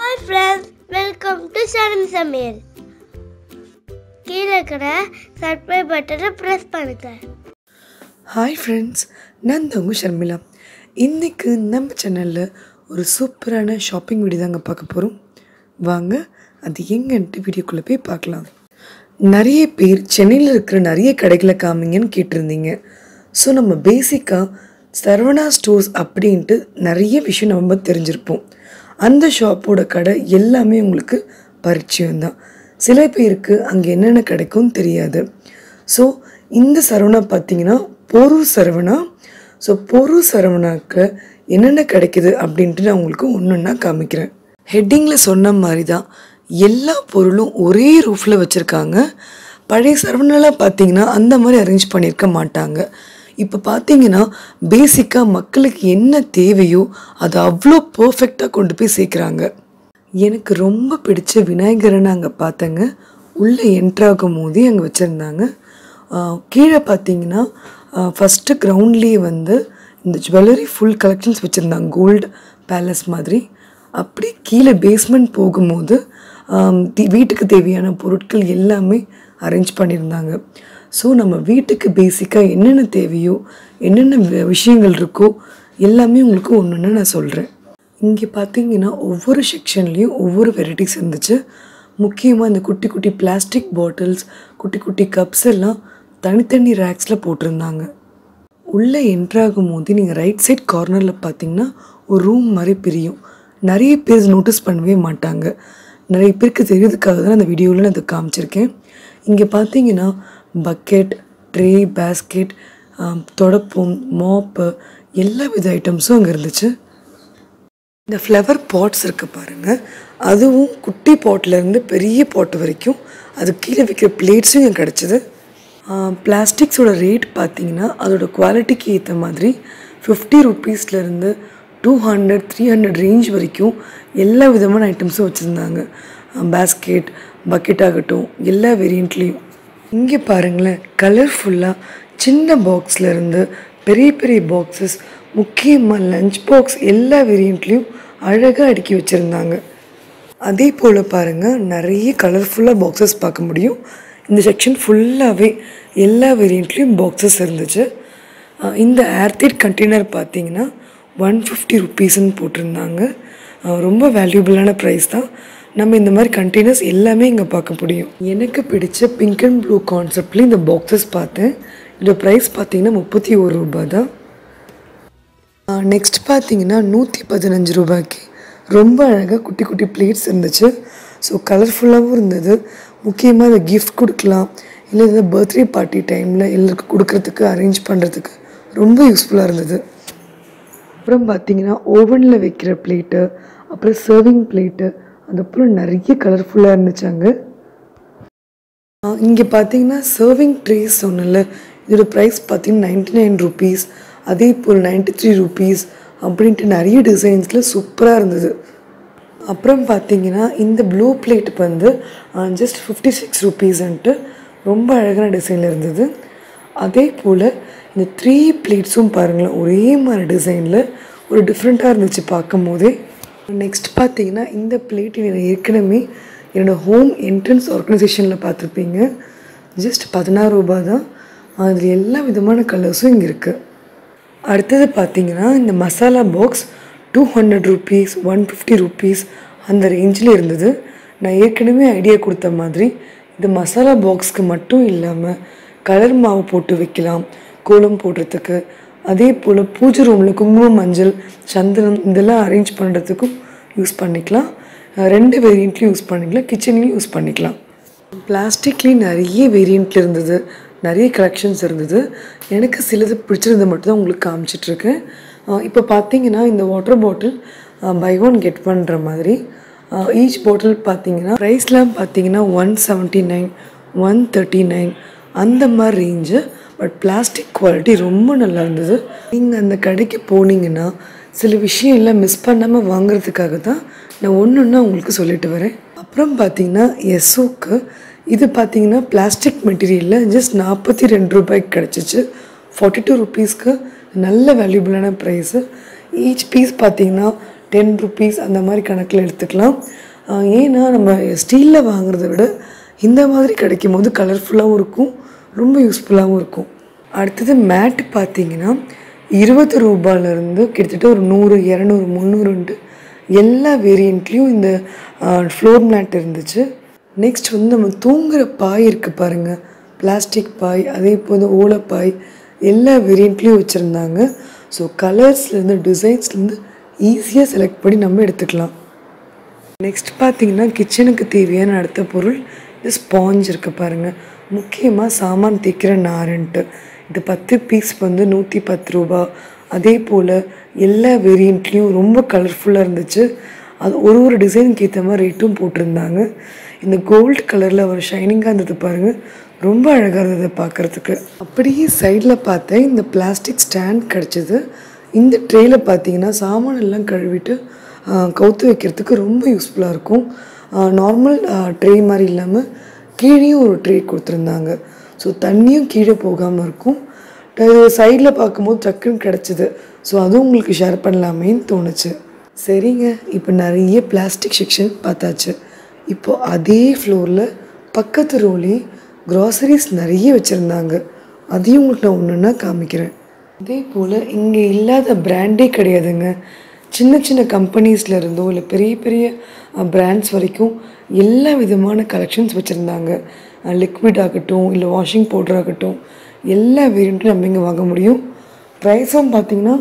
Hi friends welcome to Saran சமையல் கீழே இருக்கிற சப்ஸ்கிரைப் பட்டனை ப்ரெஸ் பண்ணுங்க. ஹாய் ஃப்ரெண்ட்ஸ் நான் தங்க ஷர்மிளா. இன்றைக்கு நம்ம சேனலில் ஒரு சூப்பரான ஷாப்பிங் வீடியோ தாங்க பார்க்க போகிறோம் வாங்க அது எங்கன்ட்டு வீடியோக்குள்ளே போய் பார்க்கலாம். நிறைய பேர் சென்னையில் இருக்கிற நிறைய கடைகளை காமிங்கன்னு கேட்டிருந்தீங்க. ஸோ நம்ம பேசிக்காக சரவணா ஸ்டோர்ஸ் அப்படின்ட்டு நிறைய விஷயம் நம்ம தெரிஞ்சிருப்போம். அந்த ஷாப்போட கடை எல்லாமே உங்களுக்கு பரிச்சயம்தான் சில பேருக்கு அங்கே என்னென்ன கிடைக்கும் தெரியாது. ஸோ இந்த சரவணா பார்த்தீங்கன்னா பொரு சரவணா. ஸோ பொரு சரவணாக்கு என்னென்ன கிடைக்குது அப்படின்ட்டு நான் உங்களுக்கு ஒன்று ஒன்றா காமிக்கிறேன். ஹெட்டிங்கில் சொன்ன மாதிரி தான் எல்லா பொருளும் ஒரே ரூஃபில் வச்சுருக்காங்க. பழைய சரவணாலாம் பார்த்தீங்கன்னா அந்த மாதிரி அரேஞ்ச் பண்ணியிருக்க மாட்டாங்க. இப்போ பார்த்தீங்கன்னா பேசிக்காக மக்களுக்கு என்ன தேவையோ அதை அவ்வளோ பர்ஃபெக்டாக கொண்டு போய் சேர்க்குறாங்க. எனக்கு ரொம்ப பிடிச்ச விநாயகரை அங்கே பார்த்தேங்க. உள்ளே என்ட்ராகும் போதே அங்கே வச்சுருந்தாங்க. கீழே பார்த்தீங்கன்னா ஃபஸ்ட்டு கிரவுண்ட்லேயே வந்து இந்த ஜுவல்லரி ஃபுல் கலெக்ஷன்ஸ் வச்சுருந்தாங்க. கோல்டு பேலஸ் மாதிரி. அப்படி கீழே பேஸ்மெண்ட் போகும்போது வீட்டுக்கு தேவையான பொருட்கள் எல்லாமே அரேஞ்ச் பண்ணியிருந்தாங்க. ஸோ நம்ம வீட்டுக்கு பேசிக்காக என்னென்ன தேவையோ என்னென்ன விஷயங்கள் இருக்கோ எல்லாமே உங்களுக்கு ஒன்று ஒன்று நான் சொல்கிறேன் இங்கே பார்த்தீங்கன்னா ஒவ்வொரு செக்ஷன்லேயும் ஒவ்வொரு வெரைட்டிஸ் இருந்துச்சு. முக்கியமாக இந்த குட்டி குட்டி பிளாஸ்டிக் பாட்டில்ஸ் குட்டி குட்டி கப்ஸ் எல்லாம் தனித்தனி ரேக்ஸில் போட்டிருந்தாங்க. உள்ளே என்ட்ராகும் போது நீங்கள் ரைட் சைட் கார்னரில் பார்த்தீங்கன்னா ஒரு ரூம் மாதிரி பிரியும். நிறைய பேர் நோட்டீஸ் பண்ணவே மாட்டாங்க. நிறைய பேருக்கு தெரியறதுக்காக தான் அந்த வீடியோவில் நான் அதை காமிச்சிருக்கேன். இங்கே பார்த்தீங்கன்னா பக்கெட் ட்ரே பேஸ்கெட் தொடப்பம் மாப்பு எல்லா வித ஐட்டம்ஸும் அங்கே இருந்துச்சு. இந்த ஃப்ளவர் பாட்ஸ் இருக்கு பாருங்கள் அதுவும் குட்டி பாட்டிலேருந்து இருந்து பெரிய பாட்டு வரைக்கும் அது கீழே வைக்கிற பிளேட்ஸும் எனக்கு கிடச்சிது. பிளாஸ்டிக்ஸோட ரேட் பார்த்தீங்கன்னா அதோட குவாலிட்டிக்கு ஏற்ற மாதிரி fifty ருப்பீஸ்லேருந்து two hundred three hundred range வரைக்கும் எல்லா விதமான ஐட்டம்ஸும் வச்சுருந்தாங்க. பேஸ்கெட் பக்கெட் ஆகட்டும் எல்லா வேரியண்ட்லேயும் இங்கே பாருங்களேன் கலர்ஃபுல்லாக சின்ன பாக்ஸ்லேருந்து பெரிய பெரிய பாக்ஸஸ் முக்கியமாக லஞ்ச் பாக்ஸ் எல்லா வேரியண்ட்லேயும் அழகாக அடுக்கி வச்சுருந்தாங்க. அதே போல் பாருங்கள் நிறைய கலர்ஃபுல்லாக பாக்ஸஸ் பார்க்க முடியும். இந்த செக்ஷன் ஃபுல்லாகவே எல்லா வேரியண்ட்லேயும் பாக்ஸஸ் இருந்துச்சு. இந்த ஏர்டேட் கண்டெய்னர் பார்த்தீங்கன்னா ஒன் ஃபிஃப்டி ருப்பீஸ்ன்னு போட்டிருந்தாங்க. ரொம்ப வேல்யூபிளான ப்ரைஸ் தான். நம்ம இந்த மாதிரி கண்டெய்னர்ஸ் எல்லாமே இங்கே பார்க்க முடியும். எனக்கு பிடிச்ச பிங்க் அண்ட் ப்ளூ கான்செப்ட்லேயும் இந்த பாக்ஸஸ் பார்த்தேன். இதோட ப்ரைஸ் பார்த்தீங்கன்னா முப்பத்தி ஒரு ரூபாய் தான். நெக்ஸ்ட் பார்த்தீங்கன்னா நூற்றி பதினஞ்சு ரூபாய்க்கு. ரொம்ப அழகாக குட்டி குட்டி பிளேட்ஸ் இருந்துச்சு. ஸோ கலர்ஃபுல்லாகவும் இருந்தது. முக்கியமாக இதை கிஃப்ட் கொடுக்கலாம். இல்லை இந்த பர்த்டே பார்ட்டி டைமில் எல்லாருக்கும் கொடுக்கறதுக்கு அரேஞ்ச் பண்ணுறதுக்கு ரொம்ப யூஸ்ஃபுல்லாக இருந்தது. அப்புறம் பார்த்தீங்கன்னா ஓவனில் வைக்கிற பிளேட்டு அப்புறம் சர்விங் பிளேட்டு அதுக்கப்புறம் நிறைய கலர்ஃபுல்லாக இருந்துச்சு அங்கே. இங்கே பார்த்தீங்கன்னா சர்விங் ட்ரேஸ் சொன்னல இதோட ப்ரைஸ் பார்த்தீங்கன்னா நைன்டி நைன் ருபீஸ் அதே போல் நைன்டி த்ரீ ருபீஸ் அப்படின்ட்டு நிறைய டிசைன்ஸில் சூப்பராக இருந்தது. அப்புறம் பார்த்தீங்கன்னா இந்த ப்ளூ பிளேட் வந்து ஜஸ்ட் ஃபிஃப்டி சிக்ஸ் ருபீஸ்ன்ட்டு ரொம்ப அழகான டிசைனில் இருந்தது. அதே போல் இந்த த்ரீ பிளேட்ஸும் பாருங்களேன் ஒரே மாதிரி டிசைனில் ஒரு டிஃப்ரெண்ட்டாக இருந்துச்சு பார்க்கும் போதே நெக்ஸ்ட் பார்த்தீங்கன்னா இந்த பிளேட் நான் ஏற்கனவே என்னோடய ஹோம் என்ட்ரன்ஸ் ஆர்கனைசேஷனில் பார்த்துருப்பீங்க. ஜஸ்ட் பதினாறு ரூபா தான். அதில் எல்லா விதமான கலர்ஸும் இங்கே இருக்குது அடுத்தது பார்த்தீங்கன்னா இந்த masala box two hundred rupees one fifty rupees அந்த ரேஞ்சில் இருந்தது. நான் ஏற்கனவே ஐடியா கொடுத்த மாதிரி இந்த மசாலா பாக்ஸ்க்கு மட்டும் இல்லாமல் கலர் மாவு போட்டு வைக்கலாம் கோலம் போடுறதுக்கு. அதே போல் பூஜை ரூமில் குங்குமம் மஞ்சள் சந்தனம் இதெல்லாம் அரேஞ்ச் பண்ணுறதுக்கும் யூஸ் பண்ணிக்கலாம். ரெண்டு வேரியண்ட்லையும் யூஸ் பண்ணிக்கலாம். கிச்சன்லேயும் யூஸ் பண்ணிக்கலாம். பிளாஸ்டிக்லேயும் நிறைய வேரியண்ட் இருந்தது. நிறைய கலெக்ஷன்ஸ் இருந்தது. எனக்கு சிலது பிடிச்சிருந்தது மட்டும்தான் உங்களுக்கு காமிச்சிட்ருக்கேன். இப்போ பார்த்தீங்கன்னா இந்த water bottle buy one get பண்ணுற மாதிரி ஈச் பாட்டில் பார்த்தீங்கன்னா ப்ரைஸ்லாம் பார்த்தீங்கன்னா one seventy nine one thirty nine அந்த மாதிரி ரேஞ்சு பட் பிளாஸ்டிக் குவாலிட்டி ரொம்ப நல்லா இருந்தது நீங்கள் அந்த கடைக்கு போனீங்கன்னா சில விஷயம் எல்லாம் மிஸ் பண்ணாமல் வாங்குறதுக்காக தான் நான் ஒன்று ஒன்று உங்களுக்கு சொல்லிட்டு வரேன். அப்புறம் பார்த்தீங்கன்னா எஸ்ஓக்கு இது பார்த்தீங்கன்னா பிளாஸ்டிக் மெட்டீரியலில் ஜஸ்ட் நாற்பத்தி ரெண்டு ரூபாய்க்கு கிடச்சிச்சு. ஃபார்ட்டி டூ ருபீஸ்க்கு நல்ல வேல்யூபிளான ப்ரைஸு ஈச் பீஸ் பார்த்தீங்கன்னா டென் ருபீஸ் அந்த மாதிரி கணக்கில் எடுத்துக்கலாம். ஏன்னா நம்ம ஸ்டீலில் வாங்குறத விட இந்த மாதிரி கிடைக்கும் போது கலர்ஃபுல்லாகவும் இருக்கும் ரொம்ப யூஸ்ஃபுல்லாகவும் இருக்கும். அடுத்தது மேட்டு பார்த்தீங்கன்னா இருபது ரூபாயிலேருந்து கிட்டத்தட்ட ஒரு நூறு இரநூறு முந்நூறுன்ட்டு எல்லா வேரியண்ட்லேயும் இந்த ஃப்ளோர் மேட் இருந்துச்சு. நெக்ஸ்ட் வந்து நம்ம தூங்குகிற பாய் இருக்குது பாருங்கள் பிளாஸ்டிக் பாய் அதே போல் ஓலைப்பாய் எல்லா வேரியண்ட்லேயும் வச்சுருந்தாங்க. ஸோ கலர்ஸ்லேருந்து டிசைன்ஸ்லேருந்து ஈஸியாக செலக்ட் பண்ணி நம்ம எடுத்துக்கலாம். நெக்ஸ்ட் பார்த்தீங்கன்னா கிச்சனுக்கு தேவையான அடுத்த பொருள் இந்த ஸ்பாஞ்ச் இருக்குது பாருங்கள் முக்கியமாக சாமான் தேய்க்கிற நாரன்ட்டு. இது பத்து பீஸ் வந்து நூற்றி பத்து ரூபா. அதே போல் எல்லா வேரியண்ட்லேயும் ரொம்ப கலர்ஃபுல்லாக இருந்துச்சு. அது ஒரு ஒரு டிசைனுக்கு ஏற்ற மாதிரி ரேட்டும் போட்டிருந்தாங்க. இந்த கோல்டு கலரில் ஒரு ஷைனிங்காக இருந்தது பாருங்கள் ரொம்ப அழகாக இருந்தது பார்க்குறதுக்கு. அப்படியே சைடில் பார்த்தேன் இந்த பிளாஸ்டிக் ஸ்டாண்ட் கிடச்சிது. இந்த ட்ரேயில் பார்த்தீங்கன்னா சாமான் எல்லாம் கழுவிட்டு கவுத்து வைக்கிறதுக்கு ரொம்ப யூஸ்ஃபுல்லாக இருக்கும். நார்மல் ட்ரே மாதிரி இல்லாமல் கீழேயும் ஒரு ட்ரே கொடுத்துருந்தாங்க. ஸோ தண்ணியும் கீழே போகாமல் இருக்கும். சைடில் பார்க்கும்போது டக்குன்னு கிடச்சிது. ஸோ அதுவும் உங்களுக்கு ஷேர் பண்ணலாமேன்னு தோணுச்சு. சரிங்க. இப்போ நிறைய பிளாஸ்டிக் செக்ஷன் பார்த்தாச்சு. இப்போ அதே ஃப்ளோரில் பக்கத்து ரோலே க்ராசரிஸ் நிறைய வச்சுருந்தாங்க. அதையும் உங்களுக்கு நான் ஒன்று ஒன்றா காமிக்கிறேன். அதே போல் இங்கே இல்லாத பிராண்டே கிடையாதுங்க. சின்ன சின்ன கம்பெனிஸில் இருந்தோ இல்லை பெரிய பெரிய பிராண்ட்ஸ் வரைக்கும் எல்லா விதமான கலெக்ஷன்ஸ் வச்சுருந்தாங்க. லிக்விட் ஆகட்டும் இல்லை வாஷிங் பவுடர் ஆகட்டும் எல்லா வேரியண்ட்டும் நம்ம இங்கே வாங்க முடியும். ப்ரைஸும் பார்த்திங்கன்னா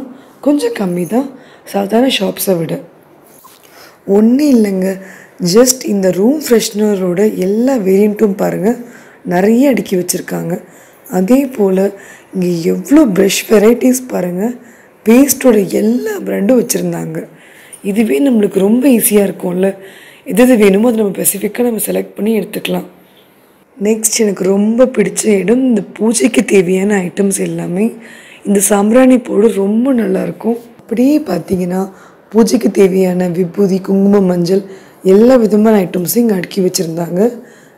கொஞ்சம் கம்மி தான். சாதாரண ஷாப்ஸை விட. ஒன்றும் இல்லைங்க. ஜஸ்ட் இந்த ரூம் ஃப்ரெஷ்னரோட எல்லா வேரியண்ட்டும் பாருங்கள் நிறைய அடுக்கி வச்சுருக்காங்க. அதே போல் இங்கே எவ்வளோ ப்ரெஷ் வெரைட்டிஸ் பாருங்கள் பேஸ்ட்டோட எல்லா ப்ராண்டும் வச்சுருந்தாங்க. இதுவே நம்மளுக்கு ரொம்ப ஈஸியாக இருக்கும்ல. எது எது வேணுமோ அதை நம்ம ஸ்பெசிஃபிக்காக நம்ம செலக்ட் பண்ணி எடுத்துக்கலாம். நெக்ஸ்ட் எனக்கு ரொம்ப பிடிச்ச இடம் இந்த பூஜைக்கு தேவையான ஐட்டம்ஸ் எல்லாமே இந்த சாம்பிராணி போடு ரொம்ப நல்லாயிருக்கும். அப்படியே பார்த்தீங்கன்னா பூஜைக்கு தேவையான விபூதி குங்குமம் மஞ்சள் எல்லா விதமான ஐட்டம்ஸையும் இங்கே அடுக்கி வச்சுருந்தாங்க.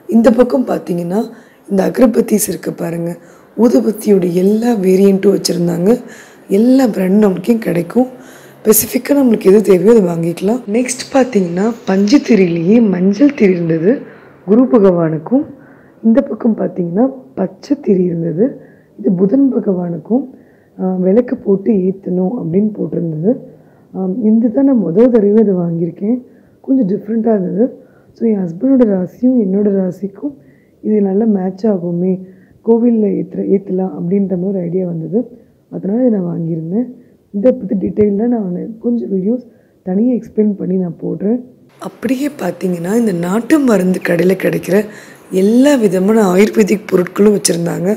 இந்த பக்கம் பார்த்தீங்கன்னா இந்த அகரபத்திஸ் இருக்குது பாருங்கள் ஊதுபத்தியோட எல்லா வேரியண்ட்டும் வச்சுருந்தாங்க. எல்லா பிராண்டும் நம்மளுக்கும் கிடைக்கும். ஸ்பெசிஃபிக்காக நம்மளுக்கு எது தேவையோ அதை வாங்கிக்கலாம். நெக்ஸ்ட் பார்த்தீங்கன்னா பஞ்சு திரிலேயே மஞ்சள் திரி இருந்தது குரு பகவானுக்கும். இந்த பக்கம் பார்த்தீங்கன்னா பச்சை திரி இருந்தது. இது புதன் பகவானுக்கும் விளக்கு போட்டு ஏற்றணும் அப்படின்னு போட்டிருந்தது. இந்த தான் நான் முதல் தடவை இதை வாங்கியிருக்கேன். கொஞ்சம் டிஃப்ரெண்ட்டாக இருந்தது. ஸோ என் ஹஸ்பண்டோட ராசியும் என்னோடய ராசிக்கும் இது நல்லா மேட்ச் ஆகுமே. கோவிலில் ஏற்றுற ஏற்றலாம் அப்படின்ற மாதிரி ஒரு ஐடியா வந்தது. அதனால் இதை நான் வாங்கியிருந்தேன். இதை பற்றி டீட்டெயிலாக நான் கொஞ்சம் வீடியோஸ் தனியாக எக்ஸ்பிளைன் பண்ணி நான் போடுறேன். அப்படியே பார்த்தீங்கன்னா இந்த நாட்டு மருந்து கடையில் கிடைக்கிற எல்லா விதமான ஆயுர்வேதிக் பொருட்களும் வச்சுருந்தாங்க.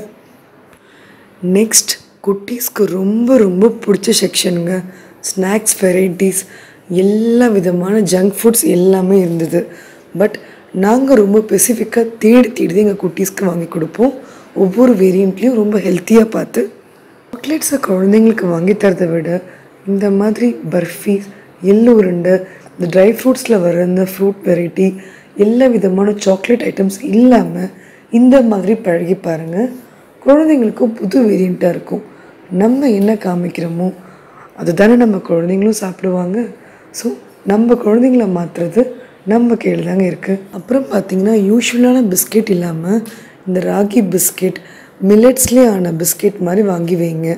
நெக்ஸ்ட் குட்டீஸ்க்கு ரொம்ப ரொம்ப பிடிச்ச செக்ஷனுங்க ஸ்நாக்ஸ் வெரைட்டிஸ் எல்லா விதமான ஜங்க் ஃபுட்ஸ் எல்லாமே இருந்தது. பட் நாங்கள் ரொம்ப ஸ்பெசிஃபிக்காக தேடி தேடி தான் எங்கள் குட்டீஸ்க்கு வாங்கி கொடுப்போம். ஒவ்வொரு வேரியண்ட்லேயும் ரொம்ப ஹெல்த்தியாக பார்த்து சாக்லேட்ஸை குழந்தைங்களுக்கு வாங்கி தரதை விட இந்த மாதிரி பர்ஃபி எள்ளு உருண்டை இந்த ட்ரை ஃப்ரூட்ஸில் வர இந்த ஃப்ரூட் வெரைட்டி எல்லா விதமான சாக்லேட் ஐட்டம்ஸ் இல்லாமல் இந்த மாதிரி பழகி பாருங்கள் குழந்தைங்களுக்கும் புது வேரியண்ட்டாக இருக்கும். நம்ம என்ன காமிக்கிறோமோ அதுதானே நம்ம குழந்தைங்களும் சாப்பிடுவாங்க. ஸோ நம்ம குழந்தைங்கள மாற்றுறது நம்ம கையில் தாங்க இருக்குது அப்புறம் பார்த்திங்கன்னா யூஸ்வலான பிஸ்கெட் இல்லாமல் இந்த ராகி பிஸ்கெட் மில்லட்ஸ்லேயே ஆன பிஸ்கெட் மாதிரி வாங்கி வைங்க.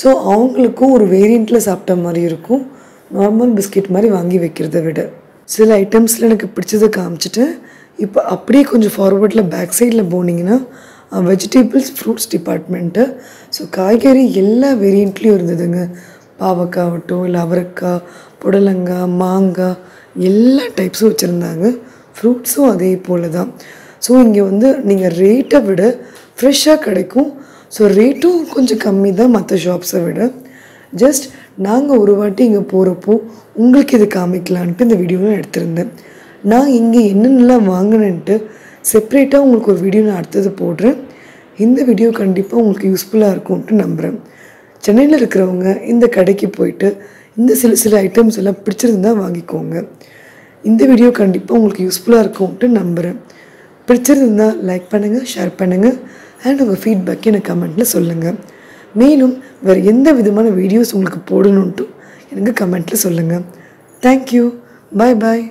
ஸோ அவங்களுக்கும் ஒரு வேரியண்ட்டில் சாப்பிட்ட மாதிரி இருக்கும். நார்மல் பிஸ்கெட் மாதிரி வாங்கி வைக்கிறத விட. சில ஐட்டம்ஸில் எனக்கு பிடிச்சதை காமிச்சிட்டு இப்போ அப்படியே கொஞ்சம் ஃபார்வர்டில் பேக் சைடில் போனீங்கன்னா வெஜிடபிள்ஸ் ஃப்ரூட்ஸ் டிபார்ட்மெண்ட்டு ஸோ காய்கறி எல்லா வேரியண்ட்லேயும் இருந்ததுங்க. பாவக்காய் ஆகட்டும் இல்லை அவரைக்காய் புடலங்காய் மாங்காய் எல்லா டைப்ஸும் வச்சுருந்தாங்க. ஃப்ரூட்ஸும் அதே போல் தான் ஸோ இங்கே வந்து நீங்கள் ரேட்டை விட ஃப்ரெஷ்ஷாக கிடைக்கும். ஸோ ரேட்டும் கொஞ்சம் கம்மி தான் மற்ற ஷாப்ஸை விட. ஜஸ்ட் நாங்கள் ஒரு வாட்டி இங்கே போகிறப்போ உங்களுக்கு இது காமிக்கலான்ட்டு இந்த வீடியோவை எடுத்திருந்தேன். நான் இங்கே என்னென்னலாம் வாங்கினேன்ட்டு செப்ரேட்டாக உங்களுக்கு ஒரு வீடியோ நான் அடுத்தது போடுறேன். இந்த வீடியோ கண்டிப்பாக உங்களுக்கு யூஸ்ஃபுல்லாக இருக்கும்ன்ட்டு நம்புகிறேன் சென்னையில் இருக்கிறவங்க இந்த கடைக்கு போயிட்டு இந்த சில சில ஐட்டம்ஸ் எல்லாம் பிடிச்சிருந்தா வாங்கிக்கோங்க. இந்த வீடியோ கண்டிப்பாக உங்களுக்கு யூஸ்ஃபுல்லாக இருக்கும்ன்ட்டு நம்புகிறேன் பிடிச்சிருந்தா லைக் பண்ணுங்கள் ஷேர் பண்ணுங்கள் அண்ட் உங்கள் ஃபீட்பேக் எனக்கு கமெண்ட்டில் சொல்லுங்கள் மேலும் வேறு எந்த விதமான வீடியோஸ் உங்களுக்கு போடணுன்ட்டு எனக்கு கமெண்ட்டில் சொல்லுங்கள் தேங்க்யூ பாய் பாய்